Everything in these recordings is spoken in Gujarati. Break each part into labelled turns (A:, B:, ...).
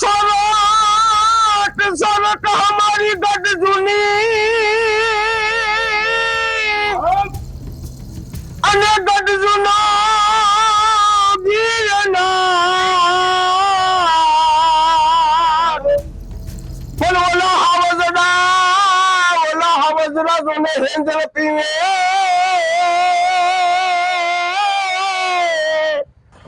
A: सड़क सड़क हमारी गठजुनी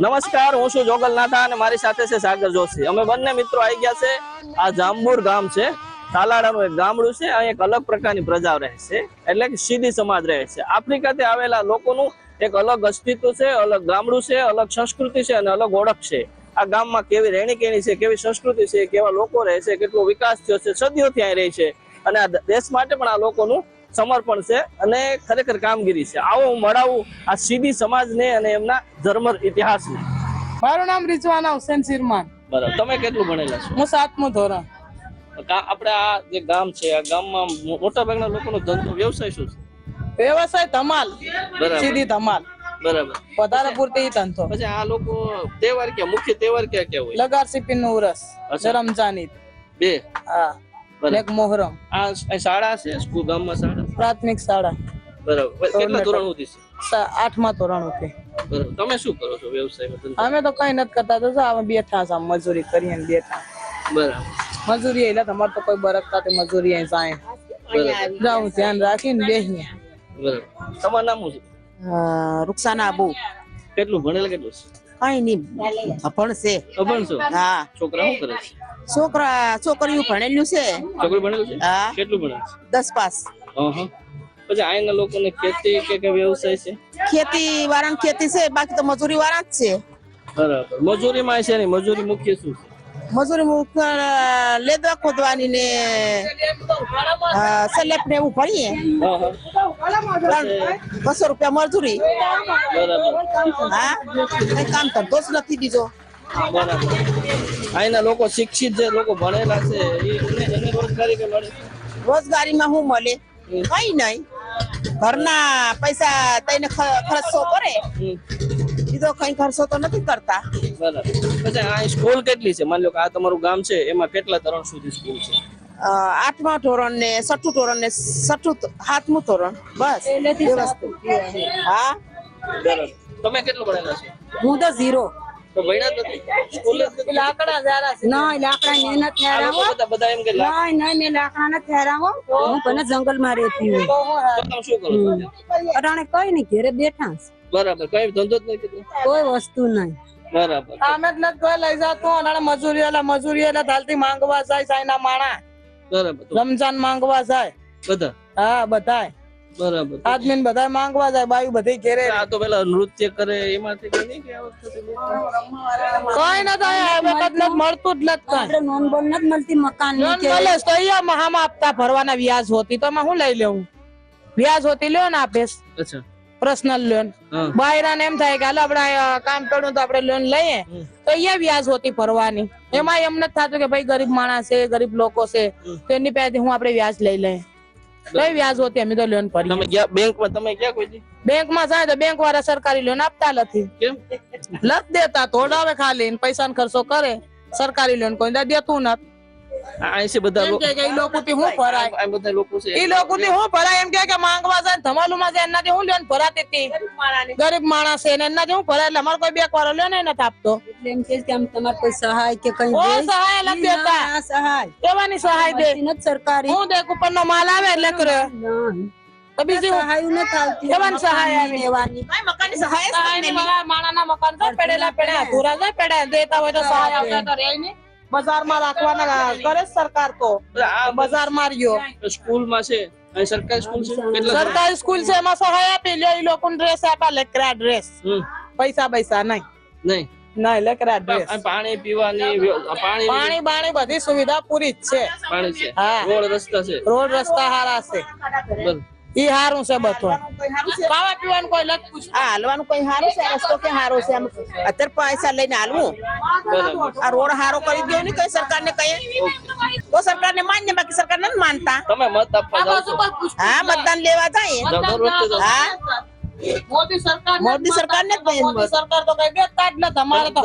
B: નમસ્કાર, હું છું જોગલનાથા અને મારી સાથે છે સાગર જોશી. અમે બંને મિત્રો આવી ગયા છે આ જાંબુર ગામ છે. તાલાડાનું એક ગામડું છે. અહીં એક અલગ પ્રકારની પ્રજા રહે છે. એટલે કે સીધી સમાજ રહે છે. આફ્રિકાથી આવેલા લોકોનું એક અલગ અસ્તિત્વ છે, અલગ ગામડું છે, અલગ સંસ્કૃતિ છે અને અલગ ઓળખ છે. આ ગામમાં કેવી રહેણી કેણી છે, કેવી સંસ્કૃતિ છે, કેવા લોકો રહે છે, કેટલો વિકાસ થયો છે, સદીઓથી અહીં રહે છે. અને આ દેશ માટે પણ આ લોકોનું સમર્પણ છે અને ખરેખર કામગીરી છે. આવો હું મળાવું આ સીધી સમાજને અને એમના ધર્મ ઇતિહાસને.
C: મારું નામ રિજવાના હુસેન સિરમાન
B: બરાબર. તમે કેટલું ભણેલા છો?
C: હું સાતમું ધોરણ.
B: આપણે આ જે ગામ છે આ ગામમાં મોટા ભાગના લોકોનો ધંધો વ્યવસાય શું છે?
C: વ્યવસાય ધમાલ. સીધી ધમાલ.
B: બરાબર.
C: વધારે પૂરતી ધંધો.
B: પછી આ લોકો તહેવાર કે મુખ્ય તહેવાર કે કે હોય?
C: લગાર સિપિનનું ઉરસ. રમજાન ઈદ
B: બે?
C: હા. એક મોહરમ
B: આ શાળા છે? સ્કૂલ ગામમાં શાળા?
C: પ્રાથમિક શાળા.
B: બરાબર. કેટલા ધોરણ સુધી છે?
C: આઠમા ધોરણ હતી
B: બરાબર. તમે શું કરો છો વ્યવસાયમાં?
C: અમે તો કઈ નથી કરતા. તો અમે બેઠા છે મજૂરી કરીએ ને બેઠા.
B: બરાબર.
C: મજૂરી એટલે તમારે તો કોઈ બરકતા તે મજૂરી અહીં જાય. જાઉં ધ્યાન રાખીને બેસીએ.
B: બરાબર. તમારું નામ શું છે?
D: રૂક્ષાના આબુ.
B: કેટલું? ભણેલા કેટલું છે?
D: કઈ નહીં. ભણશે
B: અભણ
D: હા.
B: છોકરા શું કરે છે?
D: છોકરા છોકરીઓ ભણેલું છે.
B: છોકરી ભણેલું છે?
D: હા.
B: કેટલું ભણે છે?
D: દસ પાસ.
B: પછી અહીંના લોકોને ખેતી કે કે વ્યવસાય છે?
D: ખેતી વાળાની ખેતી છે બાકી તો મજૂરી વાળા જ છે.
B: બરાબર. મજૂરીમાં છે ને મજૂરી મુખ્ય શું છે?
D: મજૂરી મુખ્ય લેદવા ખોદવાની ને સલેપ ને એવું ભણીએ બસો રૂપિયા મજૂરી.
B: બરાબર.
D: હા? કઈ કામ ધંધો જ નથી બીજો.
B: અહીંના લોકો શિક્ષિત જે લોકો ભણેલા છે એને એને રોજગારી કે મળે?
D: રોજગારીમાં શું મળે? કઈ નહીં ઘરના પૈસા તઈને ખર્ચો કરે.
B: હમ.
D: બીજો કઈ ખર્ચો તો નથી કરતા.
B: બરાબર. પછી આ સ્કૂલ કેટલી છે? માની લો કે આ તમારું ગામ છે એમાં કેટલા ધોરણ સુધી સ્કૂલ છે?
D: આઠમા ધોરણ ને છઠ્ઠું ધોરણ ને છઠ્ઠું સાતમું ધોરણ. બસ. હા.
B: બરાબર. તમે કેટલું ભણેલા છો?
E: હું તો ઝીરો.
B: નથી? નથી?
E: ના ને નથી
B: બધા બધા
E: ના ના નથી જંગલમાં રહેતી અટાણે કઈ નઈ ઘેરે બેઠા
B: બરાબર કઈ ધંધો જ નહીં
E: કોઈ વસ્તુ નહીં.
B: બરાબર.
C: તમે જ નથી કોઈ લઈ જતો અને મજૂરી એટલે મજૂરી એટલે ધાલતી માંગવા જાય સાઈના માણા.
B: બરાબર
C: રમજાન માંગવા જાય.
B: બધા?
C: હા બધાય.
B: બરાબર.
C: આદમી બધા માંગવા જાય બાયુ બધી ઘેરે
B: આ તો પેલા નૃત્ય કરે એમાંથી કઈ નહીં કે આ વખતે
C: કઈ ના થાય હવે કદ મળતું જ નથી
E: આપણે નોન બોલ નથી મળતી
C: મકાનની
E: કે
C: મળે તો અહીંયા મહામાં આપતા ભરવાના વ્યાજ હોતી. તો હું લઈ લેવું? વ્યાજ હોતી લ્યો ને આપે.
B: અચ્છા.
C: પર્સનલ લોન
B: હા.
C: બાયરા એમ થાય કે હાલો આપણે કામ કરું તો આપણે લોન લઈએ. તો અહીંયા વ્યાજ હોતી ભરવાની. એમાં એમ નથી થતું કે ભાઈ ગરીબ માણસ છે ગરીબ લોકો છે. તો એની પાસેથી હું આપણે વ્યાજ લઈ લઈએ. કઈ વ્યાજ હોતી અમે તો લોન ભરી
B: તમે ગયા બેંકમાં તમે ક્યાં કોઈ દી?
C: બેંકમાં જાય તો બેંક વાળા સરકારી લોન આપતા નથી.
B: કેમ?
C: લત દેતા તોડાવે ખાલી પૈસા ખર્ચો કરે. સરકારી લોન કોઈ દેતું નથી.
B: અહીં છે બધા લોકો.
C: કે કે ઈ લોકો થી હું ભરાય?
B: આ બધા લોકો છે.
C: ઈ લોકો થી હું ભરાય? એમ કે કે માંગવા જાય ને માં જાય એનાથી હું લોન ભરાતી હતી. ગરીબ માણસ. છે ને એનાથી હું ભરાય? એટલે અમારે કોઈ બેંક લ્યો લોન નથી આપતો.
E: એટલે એમ કે કે આમ તમારે કોઈ સહાય કે કઈ
C: ઓ સહાય નથી દેતા.
E: સહાય.
C: કેવાની સહાય દે?
E: સરકારી.
C: હું દેખ ઉપર નો માલ આવે એટલે કરે.
E: ના.
C: તો બીજી?
E: સહાય નથી આવતી.
C: કેવાની સહાય આવે?
D: કઈ સહાય
C: સહાય
D: નથી
C: ની મકાન તો પડેલા પડ્યા અધૂરા તો પડ્યા. દેતા હોય તો સહાય આવતા તો રહે નહીં. બજારમાં રાખવાના કરે સરકાર તો. બજાર માર્યો
B: સ્કૂલમાં છે. સરકારી સ્કૂલ છે?
C: સરકારી સ્કૂલ. છે એમાં સહાય આપી લ્યો ઈ લોકો ડ્રેસ આપ્યા લેકરા ડ્રેસ પૈસા પૈસા નહીં.
B: નહીં.
C: ના લેકરા ડ્રેસ
B: પાણી પીવાની પાણી
C: પાણી બાણી બધી સુવિધા પૂરી જ છે.
B: પાણી છે.
C: હા.
B: રોડ રસ્તા છે.
C: રોડ રસ્તા હારા છે. ઈ હારું છે બધું. ખાવા પીવાનું કોઈ લત પૂછ
D: આ હાલવાનું કઈ સારું છે? રસ્તો કે સારો છે આમ અત્યારે પૈસા લઈને હાલવું. આ રોડ સારો કરી દો ને કઈ સરકારને કઈ? તો સરકારને માન્ય બાકી સરકાર નથી માનતા.
B: તમે મત આપવા છો.
D: હા મતદાન લેવા જાય.
B: છો?
D: હા.
C: મોદી સરકાર
D: મોદી ને
C: મોદી સરકાર તો કઈ દેતા જ નથી. અમારે તો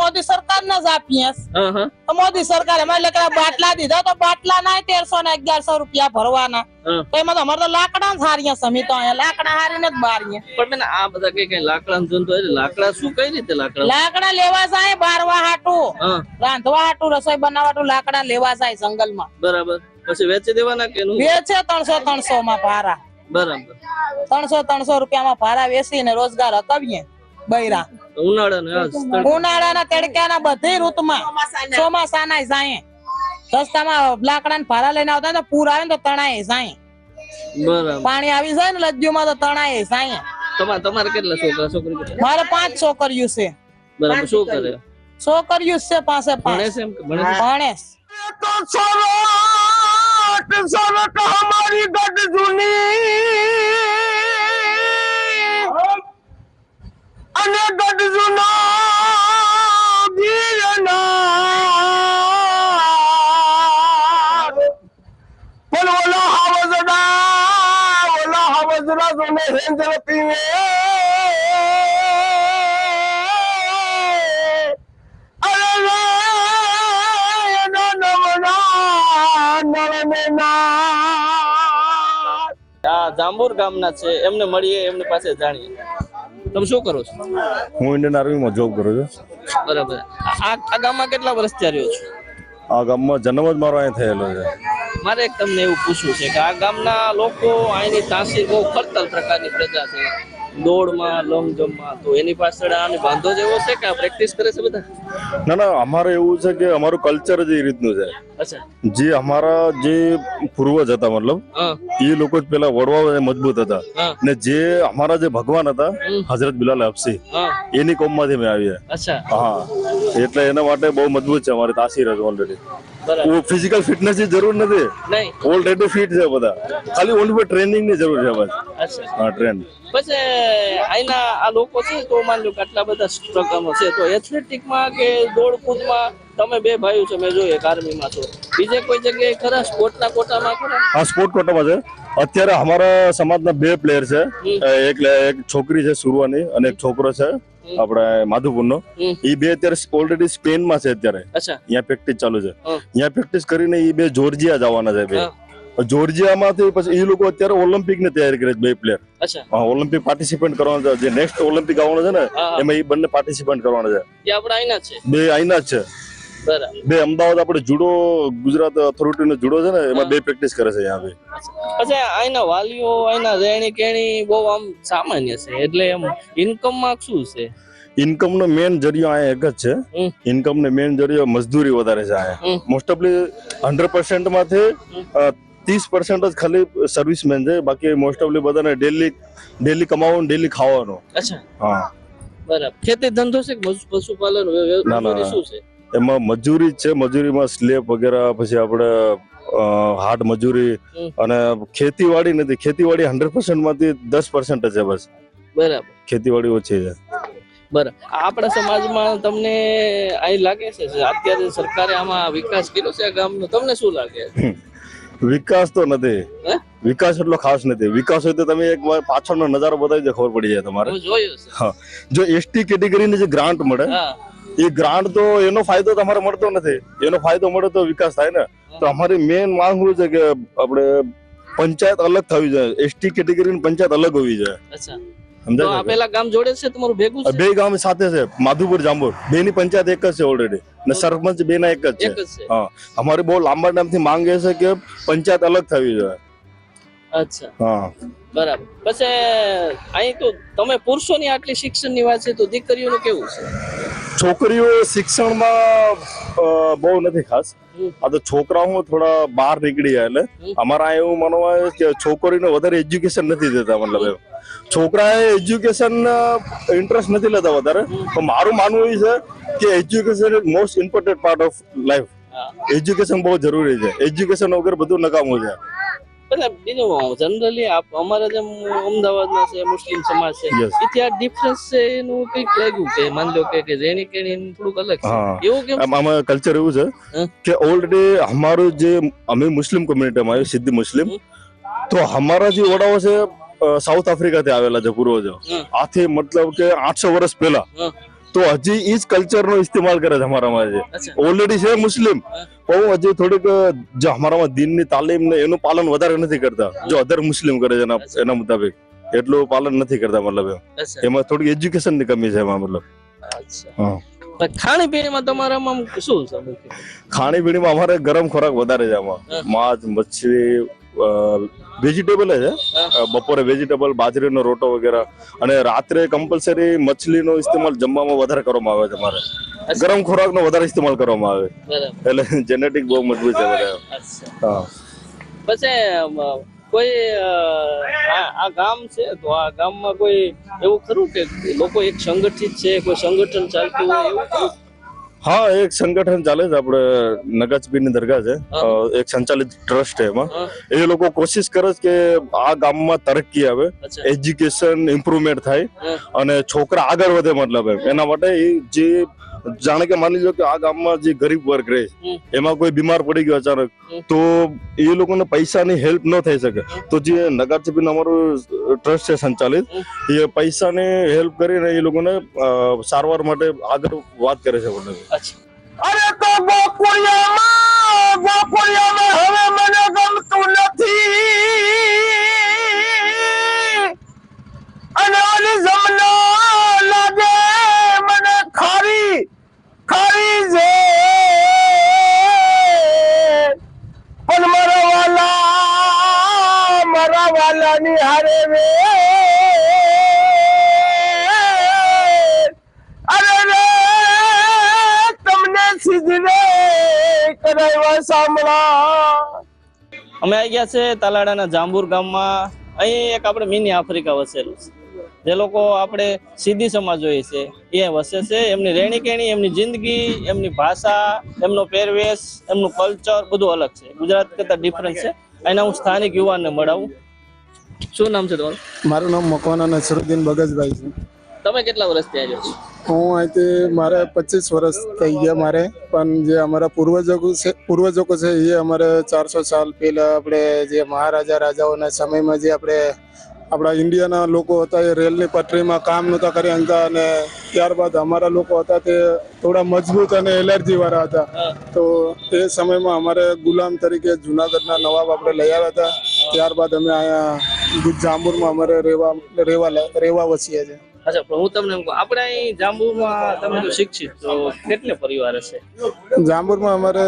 B: મોદી
C: સરકાર ને જ આપીએ.
B: હા હા.
C: તો મોદી સરકાર અમારે લેકડા બાટલા દીધા તો બાટલા ના તેરસો ને અગિયારસો રૂપિયા ભરવાના. તો એમાં તો અમારે તો લાકડા જ સમી તો અહીંયા લાકડા હારીને જ બારીએ.
B: પણ આ બધા કઈ કઈ લાકડા લાકડા શું કઈ રીતે લાકડા?
C: લાકડા લેવા જાય બારવા હાટું. રાંધવા હાટું રસોઈ બનાવવા લાકડા લેવા જાય જંગલમાં.
B: બરાબર. પછી વેચી દેવાના કે નું
C: વેચે ત્રણસો ત્રણસો માં ભારા.
B: બરાબર.
C: ત્રણસો ત્રણસો રૂપિયામાં ભારા વેચીને રોજગાર હતાવીએ બૈરા.
B: ઉનાળાનું આ તડકો.
C: ઉનાળાના તડક્યાના બધી ઋતુમાં ચોમાસાના જાય. રસ્તામાં લાકડા ભાડા લઈને આવતા તો પૂર આવે ને તો તણાય જાય. પાણી આવી જાય ને લજ્જુમાં તો તણાય જાય.
B: તમારે તમારે કેટલા છોકરા છોકરી
C: મારે પાંચ છોકરીઓ છે.
B: બરાબર શું કરે?
C: છોકરીઓ છે પાસે
B: ભણે છે ભણે.
A: તો સોરઠ સોરઠ હમારી ગઢ જૂની. જોને હેન્દ્ર પીવે
B: જાંબુર ગામના છે એમને મળીએ એમની પાસે જાણીએ. તમે શું કરો છો?
F: હું ઇન્ડિયન આર્મીમાં જોબ કરું છું.
B: બરાબર. આ ગામમાં કેટલા વર્ષથી રહ્યો છું?
F: આ ગામમાં જન્મ જ મારો અહીંયા થયેલો છે.
B: મારે તમને એવું પૂછવું છે કે આ ગામના લોકો અહીંની તાસીર બહુ ખડતલ પ્રકારની પ્રજા છે. દોડમાં લોંગ જમ્પમાં તો એની પાછળ આની બાંધો જ છે કે પ્રેક્ટિસ કરે છે બધા?
F: ના ના અમારે એવું છે કે અમારું કલ્ચર જ એ રીતનું છે.
B: અચ્છા.
F: જે અમારા જે પૂર્વજ હતા મતલબ એ લોકો જ પેલા વડવા મજબૂત હતા. ને જે અમારા જે ભગવાન હતા. હજરત બિલાલ હફસી એની કોમમાંથી મેં આવ્યા
B: અચ્છા.
F: હા. એટલે એના માટે બહુ મજબૂત છે અમારી તાસીર ઓલરેડી ફિઝિકલ ફિટનેસની જરૂર નથી. ઓલરેડી ફિટ છે બધા. ખાલી ઓનલી ટ્રેનિંગની જરૂર છે બસ. હા ટ્રેન
B: બસ આઈના આ લોકો છે તો માની લો કે આટલા બધા સ્ટ્રગલમાં છે. તો એથ્લેટિકમાં કે દોડ કૂદમાં તમે બે ભાઈઓ છો મેં જોઈએ આર્મીમાં છો. બીજે કોઈ જગ્યાએ ખરા સ્પોર્ટના કોટામાં ખરા?
F: હા સ્પોર્ટ કોટામાં છે. અત્યારે અમારા સમાજના બે પ્લેયર છે. એક એક છોકરી છે સુરવાની અને એક છોકરો છે. આપણે માધુપુરનો.
B: નો
F: એ બે અત્યારે ઓલરેડી સ્પેનમાં છે અત્યારે. અહીંયા પ્રેક્ટિસ ચાલુ છે. અહીંયા પ્રેક્ટિસ કરીને એ બે જોર્જિયા જવાના છે બે. જોર્જિયામાંથી પછી એ લોકો અત્યારે ઓલિમ્પિકની તૈયારી કરે છે બે પ્લેયર ઓલિમ્પિક પાર્ટિસિપેન્ટ કરવાના છે. જે નેક્સ્ટ ઓલિમ્પિક આવવાનો છે ને. એમાં એ બંને પાર્ટિસિપેન્ટ કરવાના છે.
B: આપણા
F: બે અહીંના જ છે. બે અમદાવાદ આપણે જુડો ગુજરાત અથોરિટી નો જુડો છે ને એમાં બે પ્રેક્ટિસ કરે છે અહીંયા
B: પછી અહીંના વાલીઓ અહીંના રહેણી કેણી બહુ આમ સામાન્ય છે. એટલે એમ ઇન્કમમાં શું છે?
F: ઇન્કમ નો મેન જરિયો અહીંયા એક જ છે. ઇન્કમ નો મેન જરિયો મજદૂરી વધારે છે. અહીંયા મોસ્ટ ઓફલી હંડ્રેડ પર્સન્ટમાંથી ત્રીસ પર્સન્ટ જ ખાલી સર્વિસમેન છે. બાકી મોસ્ટ ઓફલી બધાને ડેલી ડેલી કમાવાનું ડેલી ખાવાનું.
B: અચ્છા.
F: હા.
B: બરાબર. ખેતી ધંધો છે પશુપાલન. શું છે?
F: એમાં મજૂરી જ છે. મજૂરીમાં સ્લેબ વગેરે પછી આપણે હાર્ડ મજૂરી અને ખેતીવાડી નથી. ખેતીવાડી હંડ્રેડ પર્સન્ટમાંથી દસ પર્સન્ટ છે બસ.
B: બરાબર.
F: ખેતીવાડી ઓછી છે.
B: બરાબર. આપણા સમાજમાં તમને અહીં લાગે છે અત્યારે સરકારે આમાં વિકાસ કર્યો છે ગામનો? તમને શું લાગે?
F: વિકાસ તો નથી. વિકાસ એટલો ખાસ નથી. વિકાસ હોય તો તમે એક વાર પાછળનો નજારો બતાવી દે ખબર પડી જાય તમારે. જો એસટી કેટેગરીની જે ગ્રાન્ટ મળે એ ગ્રાન્ટ તો એનો ફાયદો તમારે મળતો નથી. એનો ફાયદો મળે તો વિકાસ થાય ને. તો અમારી મેન માંગ શું છે કે આપણે પંચાયત અલગ થવી જોઈએ. એસટી કેટેગરીની પંચાયત અલગ હોવી જોઈએ. સમજાય
B: પેલા ગામ જોડે છે? તમારું ભેગું
F: બે ગામ સાથે છે. માધુપુર જાંબુર. બે ની પંચાયત એક જ છે ઓલરેડી ને સરપંચ બે ના એક જ છે.
B: જ છે.
F: હા. અમારી બહુ લાંબા ટાઈમથી માંગ એ છે કે પંચાયત અલગ થવી જોઈએ.
B: અચ્છા.
F: હા.
B: બરાબર. પછી અહીં તો તમે પુરુષોની આટલી શિક્ષણની વાત છે તો દીકરીઓનું કેવું છે?
F: છોકરીઓ શિક્ષણમાં બહુ નથી ખાસ. આ તો છોકરાઓ થોડા બહાર નીકળી ગયા એટલે. અમારા એવું માનવા કે છોકરીને વધારે એજ્યુકેશન નથી દેતા મતલબ એમ. છોકરાએ એજ્યુકેશન ઇન્ટરેસ્ટ નથી લેતા વધારે. પણ મારું માનવું એ છે કે education is most important part of life education બહુ જરૂરી છે. એજ્યુકેશન વગર બધું નકામું છે.
B: એટલે બીજું જનરલી અમારા જેમ અમદાવાદના છે મુસ્લિમ સમાજ છે
F: Yes.
B: ડિફરન્સ છે એનું કંઈક લાગ્યું કે માની લો કે કે રેણી કેણી થોડુંક અલગ છે. એવું કેમ?
F: આમાં કલ્ચર એવું છે કે ઓલરેડી અમારું જે અમે મુસ્લિમ કમ્યુનિટીમાં આવ્યું સિદ્ધ મુસ્લિમ તો અમારા જે વડાઓ છે સાઉથ સાઉથ આફ્રિકાથી આવેલા છે પૂર્વજો. આથી મતલબ કે આઠસો વર્ષ પહેલા. તો હજી ઈ જ કલ્ચર નો ઇસ્તેમાલ કરે છે અમારામાં ઓલરેડી છે મુસ્લિમ. પણ હજી થોડીક જો અમારામાં દિનની તાલીમ ને એનું પાલન વધારે નથી કરતા. જો અધર મુસ્લિમ કરે છે એના મુતાબિક. એટલું પાલન નથી કરતા મતલબ એમાં. થોડીક એજ્યુકેશનની કમી છે એમાં મતલબ.
B: ખાણીપીણીમાં તમારામાં શું
F: ખાણીપીણીમાં અમારે ગરમ ખોરાક વધારે છે આમાં. માছ મચ્છી વેજીટેબલ છે. બપોરે વેજીટેબલ બાજરીનો રોટો વગેરે. અને રાત્રે કમ્પલસરી મછલીનો ઇસ્તેમાલ જમવામાં વધારે કરવામાં આવે છે અમારે. ગરમ ખોરાકનો વધારે ઇસ્તેમાલ કરવામાં આવે. એટલે જેનેટિક બહુ મજબૂત છે બધા હા.
B: પછી કોઈ આ ગામ છે? તો આ ગામમાં કોઈ એવું ખરું કે લોકો એક સંગઠિત છે કોઈ સંગઠન ચાલતું હોય એવું
F: હા એક સંગઠન ચાલે છે આપણે નગાચપીરની દરગાહ છે. એક સંચાલિત ટ્રસ્ટ છે એમાં. એ લોકો કોશિશ કરે છે કે આ ગામમાં તરક્કી આવે એજ્યુકેશન ઇમ્પ્રુવમેન્ટ થાય અને છોકરા આગળ વધે મતલબ એમ. એના માટે જે જાણે કે માની લો કે આ ગામમાં જે ગરીબ વર્ગ રહે એમાં કોઈ બીમાર પડી ગયો અચાનક તો એ લોકોને પૈસાની હેલ્પ ન થઈ શકે. તો જે નગર અમારું ટ્રસ્ટ છે સંચાલિત એ પૈસાની હેલ્પ કરીને એ લોકોને સારવાર માટે આગળ વાત કરે છે
A: અરે તો ગોકુળિયામાં ગોકુળિયામાં હવે રે
B: અમે આવી ગયા છે તાલાડાના જાંબુર ગામમાં. અહીં એક આપણે મિની આફ્રિકા વસેલું છે. જે લોકો આપણે સીધી સમાજ હોય છે, એ વસે છે. એમની રહેણી કેણી એમની જિંદગી, એમની ભાષા, એમનો પહેરવેશ, એમનું કલ્ચર બધું અલગ છે. ગુજરાત કરતા ડિફરન્સ છે. એના હું સ્થાનિક યુવાનને મળાવું. શું નામ છે તમારું?
G: મારું નામ મકવાના નસરુદ્દીન બગજભાઈ છે.
B: તમે કેટલા વર્ષ આવ્યો છો?
G: હું અહીંથી મારે પચીસ વર્ષ થઈ ગયા મારે પણ જે અમારા પૂર્વજો છે પૂર્વજો છે એ અમારે ચારસો સાલ પહેલાં આપણે જે મહારાજા રાજાઓના સમયમાં જે આપણે આપણા ઇન્ડિયાના લોકો હતા એ રેલની પટરીમાં કામ નહોતા કરી હતા અને ત્યારબાદ અમારા લોકો હતા તે થોડા મજબૂત અને એલર્જીવાળા હતા. તો તે સમયમાં અમારે ગુલામ તરીકે જુનાગઢના નવાબ આપણે લઈ આવ્યા હતા. ત્યારબાદ અમે અહીંયા જાંબુરમાં અમારે રહેવા રહેવા રહેવા વસીએ છીએ
B: અચ્છા પણ હું તમને એમ કહું આપણે અહીં જાંબુમાં તમે તો શિક્ષિત તો કેટલે પરિવાર હશે?
G: જાંબુરમાં અમારે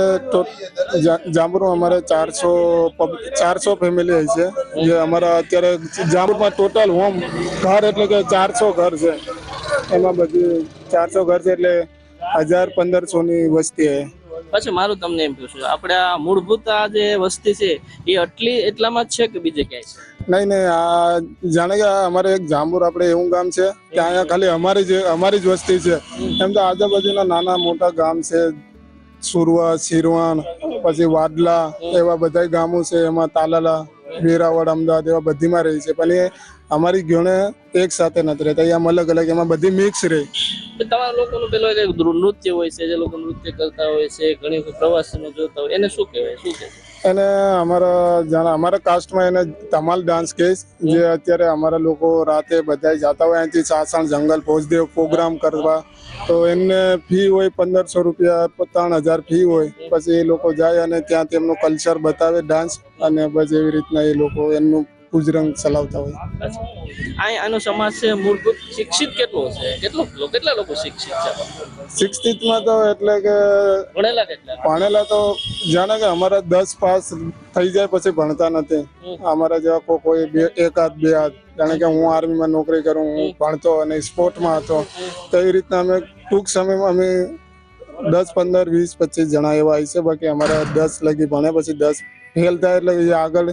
G: જાંબુરમાં અમારે ચારસો ચારસો ફેમિલી હોય છે. જે અમારા અત્યારે જાંબુરમાં ટોટલ હોમ ઘર એટલે કે ચારસો ઘર છે. એમાં બધી ચારસો ઘર છે એટલે હજાર પંદરસો ની વસ્તી છે.
B: પછી મારું તમને એમ પૂછવું છે આપણે આ મૂળભૂત આ જે વસ્તી છે એ આટલી એટલામાં જ છે કે બીજે ક્યાંય છે?
G: નહીં નહીં આ જાણે કે અમારે એક જાંબુર આપણે એવું ગામ છે કે અહીંયા ખાલી અમારી જ અમારી જ વસ્તી છે. એમ તો આજુબાજુના નાના મોટા ગામ છે સુરવા શિરવાણ પછી વાડલા એવા બધા ગામો છે એમાં તાલાલા વેરાવળ અમદાવાદ એવા બધીમાં રહી છે. પણ એ અમારી ગણે એક સાથે નથી રહેતા એમ અલગ અલગ એમાં બધી મિક્સ રહે.
B: તમારા લોકોનું પેલો એક નૃત્ય હોય છે જે લોકો નૃત્ય કરતા હોય છે ઘણી વખત પ્રવાસીનો જોતા હોય એને શું કહેવાય? શું કહે
G: એને અમારા જાણે અમારા કાસ્ટમાં એને ધમાલ ડાન્સ કહે જે અત્યારે અમારા લોકો રાતે બધા જતા હોય અહીંથી સાસણ જંગલ પહોંચદેવ પ્રોગ્રામ કરવા. તો એમને ફી હોય પંદરસો રૂપિયા ત્રણ હજાર ફી હોય. પછી એ લોકો જાય અને ત્યાં તેમનું કલ્ચર બતાવે ડાન્સ અને બસ એવી રીતના એ લોકો એમનું ગુજરાન ચલાવતા હોય.
B: અહીં આનો સમાજ છે મૂળભૂત શિક્ષિત કેટલો છે? કેટલો કેટલા લોકો શિક્ષિત છે?
G: શિક્ષિતમાં તો એટલે કે
B: ભણેલા કેટલા?
G: ભણેલા તો જાણે કે અમારા દસ પાસ થઈ જાય પછી ભણતા નથી. અમારા જેવા કોઈ કોઈ બે એકાદ બે હાથ. જાણે કે હું આર્મીમાં નોકરી કરું હું ભણતો અને સ્પોર્ટમાં હતો. તો એવી રીતના અમે ટૂંક સમયમાં અમે દસ પંદર વીસ પચીસ જણા એવા છે બાકી અમારા દસ લગી ભણે પછી દસ ફેલ થાય એટલે આગળ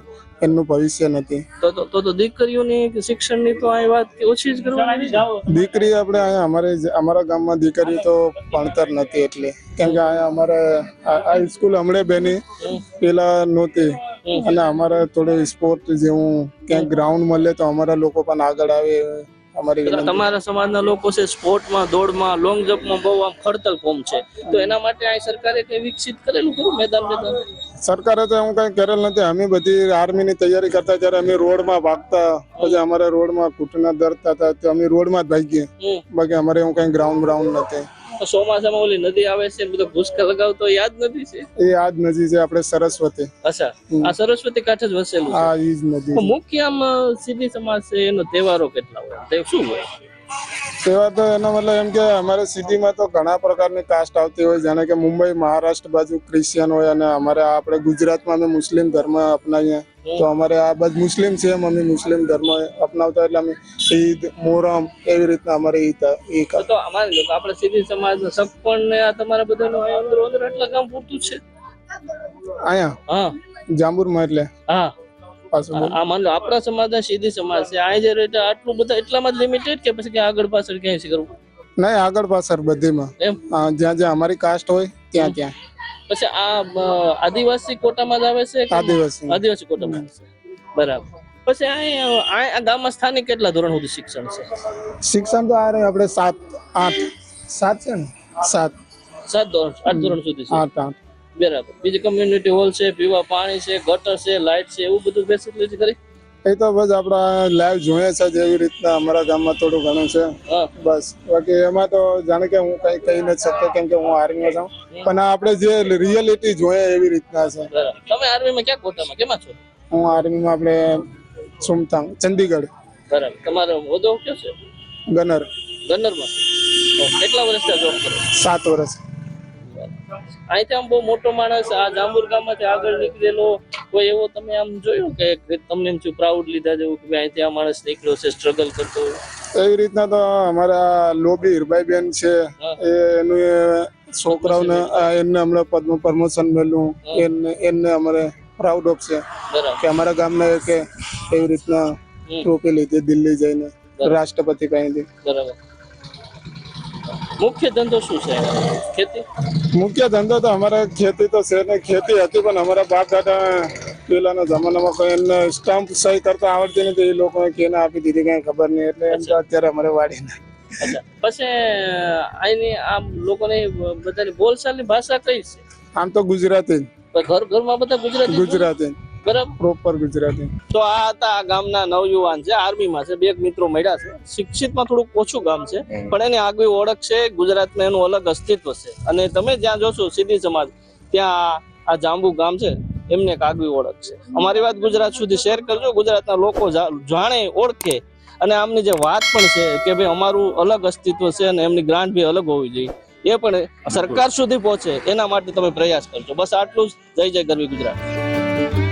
G: એમનું ભવિષ્ય નથી.
B: તો તો તો દીકરીઓની શિક્ષણની તો આ વાત ઓછી જ કરવાની
G: દીકરી આપણે અહીંયા અમારે અમારા ગામમાં દીકરી તો ભણતર નથી એટલે. કેમ કે અહીંયા અમારે આ સ્કૂલ હમણે બેની. પેલા નહોતી. અને અમારે થોડું સ્પોર્ટ જેવું ક્યાંક ગ્રાઉન્ડ મળે તો અમારા લોકો પણ આગળ આવે અમારી
B: તમારા સમાજના લોકો છે સ્પોર્ટમાં દોડમાં લોંગ જમ્પમાં બહુ આમ ખડતલ ફોર્મ છે. તો એના માટે આ સરકારે કઈ વિકસિત કરેલું ખરું મેદાન મેદાન?
G: સરકારે તો એવું કઈ કરેલ નથી. અમે બધી આર્મીની તૈયારી કરતા ત્યારે અમે રોડમાં ભાગતા પછી અમારે રોડમાં ઘૂંટના દર્દતા હતા તો અમે રોડમાં જ ભાગીએ. બાકી અમારે એવું કઈ ગ્રાઉન્ડ બ્રાઉન્ડ નથી.
B: ચોમાસામાં ઓલી નદી આવે છે બધો ભૂસકા લગાવતો યાદ નથી છે?
G: એ જ નદી છે આપણે સરસ્વતી.
B: અચ્છા. આ સરસ્વતી કાંઠે જ વસેલું
G: આ ઈ જ નદી
B: મુખ્ય આમ સીધી સમાજ છે એનો તહેવારો કેટલા હોય? તે શું હોય?
G: સેવા તો એનો મતલબ એમ કે અમારે સિટીમાં તો ઘણા પ્રકારની કાસ્ટ આવતી હોય જાણે કે મુંબઈ મહારાષ્ટ્ર બાજુ ક્રિશ્ચિયન હોય અને અમારે આપણે ગુજરાતમાં અમે મુસ્લિમ ધર્મ અપનાવીએ. તો અમારે આ બાજુ મુસ્લિમ છે એમ અમે મુસ્લિમ ધર્મ અપનાવતા એટલે અમે ઈદ મોહરમ એવી રીતના અમારે ઈદ એ
B: તો અમારે લોકો આપણે સીધી સમાજ સગપણ ને આ તમારા બધાનું અંદર અંદર એટલા કામ પૂરતું છે.
G: અહીંયા?
B: હા.
G: જાંબુરમાં એટલે?
B: હા.
G: પાછું
B: આ માન લો આપણા સમાજ સીધી સમાજ છે. આ જે રેટ આટલું બધા એટલામાં જ લિમિટેડ કે પછી કે આગળ પાછળ ક્યાંય છે કરવું
G: નહીં આગળ પાછળ બધીમાં.
B: એમ?
G: જ્યાં જ્યાં અમારી કાસ્ટ હોય ત્યાં ત્યાં.
B: પછી આ આદિવાસી કોટામાં જ આવે છે
G: આદિવાસી.
B: આદિવાસી કોટામાં બરાબર. પછી આ આ ગામમાં સ્થાનિક કેટલા ધોરણ સુધી શિક્ષણ છે?
G: શિક્ષણ તો આ રે આપણે સાત આઠ. સાત છે ને? સાત.
B: સાત ધોરણ આઠ ધોરણ સુધી
G: આઠ આઠ.
B: બરાબર. બીજી કમ્યુનિટી હોલ છે પીવા પાણી છે ગટર છે લાઇટ છે એવું બધું ફેસિલિટી કરી
G: એ તો બસ આપણા લાઈવ જોઈએ છે જેવી રીતના અમારા ગામમાં થોડું ઘણું છે. બસ. બાકી એમાં તો જાણે કે હું કઈ કહી નથી શકતો કેમ કે હું આર્મીમાં છું. પણ આપણે જે રિયલિટી જોઈએ એવી રીતના છે.
B: તમે આર્મીમાં ક્યાં કોટામાં? કેમાં છો?
G: હું આર્મીમાં આપણે સુમતાંગ ચંદીગઢ.
B: બરાબર. તમારો હોદ્દો કયો છે?
G: ગનર.
B: ગનરમાં. કેટલા વર્ષથી જોબ કરો?
G: સાત વર્ષ.
B: અહીંથી આમ બહુ મોટો માણસ આ જાંબુર ગામમાંથી આગળ નીકળેલો કોઈ એવો તમે આમ જોયું કે તમને એમ પ્રાઉડ લીધા જેવું કે અહીંથી આ માણસ નીકળ્યો છે સ્ટ્રગલ કરતો
G: એવી રીતના તો અમારા લોબી હીરબાઈ બેન છે એનું છોકરાઓને એમને હમણાં પદ્મ પ્રમોશન મળ્યું એમને એમને અમારે પ્રાઉડ ઓફ છે. કે અમારા ગામના કે એવી રીતના ટ્રોફી લીધી દિલ્હી જઈને રાષ્ટ્રપતિ પાસેથી
B: બરાબર. મુખ્ય ધંધો શું છે? ખેતી?
G: મુખ્ય ધંધો તો અમારે ખેતી તો છે ને ખેતી હતી પણ અમારા બાપ દાદા પેલાના જમાનામાં કોઈ એમને સ્ટમ્પ સહી કરતા આવડતી નથી. એ લોકોએ કેને આપી દીધી કઈ ખબર નહીં. એટલે એમ તો અત્યારે અમારે વાડી
B: અચ્છા. પછી અહીંની આમ લોકોને બધાની બોલચાલની ભાષા કઈ છે?
G: આમ તો ગુજરાતી
B: ઘર ઘરમાં બધા ગુજરાતી?
G: ગુજરાતી
B: બરાબર?
G: પ્રોપર ગુજરાતી.
B: તો આ હતા આ ગામના નવયુવાન છે આર્મીમાં છે બે મિત્રો મળ્યા છે. શિક્ષિતમાં થોડુંક ઓછું ગામ છે પણ એની આગવી ઓળખ છે ગુજરાતમાં એનું અલગ અસ્તિત્વ છે. અને તમે જ્યાં જોશો સીધી સમાજ ત્યાં આ જાંબુ ગામ છે એમને એક આગવી ઓળખ છે. અમારી વાત ગુજરાત સુધી શેર કરજો. ગુજરાતના લોકો જાણે ઓળખે. અને આમની જે વાત પણ છે કે ભાઈ અમારું અલગ અસ્તિત્વ છે અને એમની ગ્રાન્ટ બી અલગ હોવી જોઈએ. એ પણ સરકાર સુધી પહોંચે એના માટે તમે પ્રયાસ કરજો. બસ આટલું જ. જય જય ગરવી ગુજરાત.